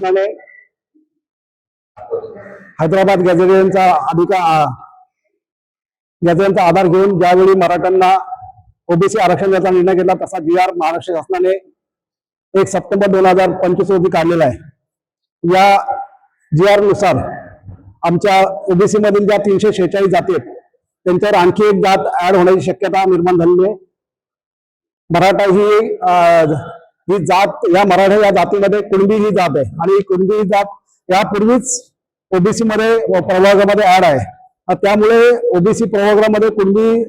शासनाने हैदराबाद गॅझेटियनचा अधिकार गॅझेटियनचा आधार घेऊन ज्यावेळी मराठ्यांना ओबीसी आरक्षण द्यायचा निर्णय घेतला तसा जी आर महाराष्ट्र शासनाने एक सप्टेंबर दोन हजार पंचवीस रोजी काढलेला आहे. या जी आरनुसार आमच्या ओबीसी मधील ज्या तीनशे शेहेचाळीस जाती आहेत त्यांच्यावर आणखी एक जात ऍड होण्याची शक्यता निर्माण झालेली आहे. मराठा ही ही जात या मराठा या जातीमध्ये कुणबी ही जात आहे. आणि ही कुणबी ही जात यापूर्वीच ओबीसी मध्ये व प्रवर्गामध्ये ऍड आहे. त्यामुळे ओबीसी प्रवर्गामध्ये कुणबी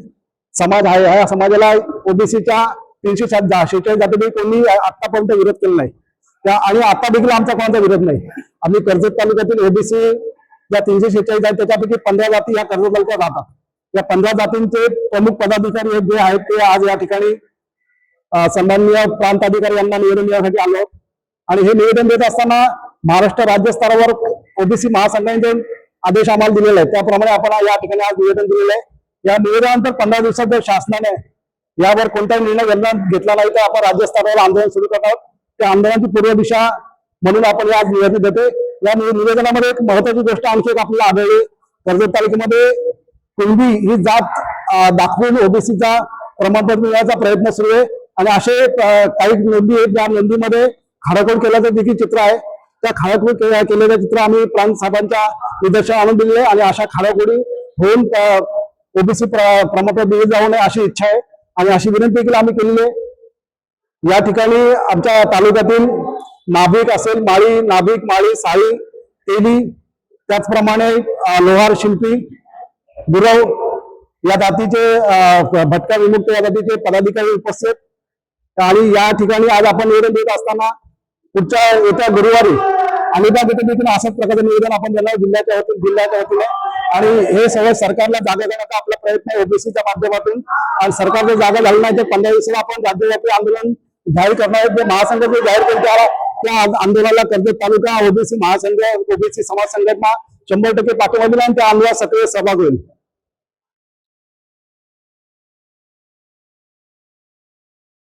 समाज आहे. या समाजाला ओबीसीच्या तीनशे सात शेहेचाळीस जातीपैकी कोणी आतापर्यंत विरोध केला नाही. त्या आणि आता देखील आमचा कोणाचा विरोध नाही. आम्ही कर्जत तालुक्यातील ओबीसी ज्या तीनशे शेहेचाळीस आहेत त्याच्यापैकी पंधरा जाती या कर्जत तालुक्यात राहतात. या पंधरा जातींचे प्रमुख पदाधिकारी हे जे आहेत ते आज या ठिकाणी सन्माननीय प्रांत अधिकारी यांना निवेदन देण्यासाठी आलो. आहोत. आणि हे निवेदन देत असताना महाराष्ट्र राज्य स्तरावर ओबीसी महासंघाने आदेश आम्हाला दिलेले आहेत. त्याप्रमाणे आपण या ठिकाणी आज निवेदन दिलेलं आहे. या निवेदनानंतर पंधरा दिवसात जर शासनाने यावर कोणताही निर्णय घेतला घेतला नाही तर आपण राज्य स्तरावर आंदोलन सुरू करणार. आहोत त्या आंदोलनाची पूर्व दिशा म्हणून आपण या आज निवेदन देते या निवेदनामध्ये एक महत्वाची गोष्ट आणखी एक आपल्याला आढळली. कर्जत तालुक्यामध्ये कुणबी ही जात दाखवून ओबीसीचा प्रमाणपत्र मिळण्याचा प्रयत्न सुरू आहे. आणि असे काही नोंदी आहेत ज्या नोंदीमध्ये खाडाखोड केल्याचं देखील चित्र आहे. त्या खाडाखोड के- केलेलं चित्र आम्ही प्रांत साहेबांच्या निदर्शन आणून दिलेले आहे आणि अशा खाडाखोडी होऊन ओबीसी प्रमाणपत्र दिले जाऊ नये अशी इच्छा आहे आणि अशी विनंती देखील आम्ही केलेली आहे. या ठिकाणी आमच्या तालुक्यातील नाभिक असेल माळी नाभिक माळी साळी तेली त्याचप्रमाणे लोहार शिल्पी गुरव या जातीचे भटक्या भटका विमुक्त या जातीचे पदाधिकारी उपस्थित. आणि या ठिकाणी आज आपण निवेदन देत असताना पुढच्या येत्या गुरुवारी अलिबाग येथे देखील अशाच प्रकारचं निवेदन आपण दिलं जिल्ह्याच्या वतीने जिल्ह्याच्या वतीने आणि हे सगळं सरकारला जागा देण्याचा आपला प्रयत्न आहे ओबीसीच्या माध्यमातून. आणि सरकारला जागा झाली नाही तर पंधरा दिवसाला आपण राज्यव्यापी आंदोलन जाहीर करणार आहे. जे महासंघ जे जाहीर केलं त्या त्या आंदोलनाला कर्जत तालुका ओबीसी महासंघ ओबीसी समाज संघटना शंभर टक्के पाठिंबा दिला आणि त्या आंदोलनात सक्रिय सहभाग होईल.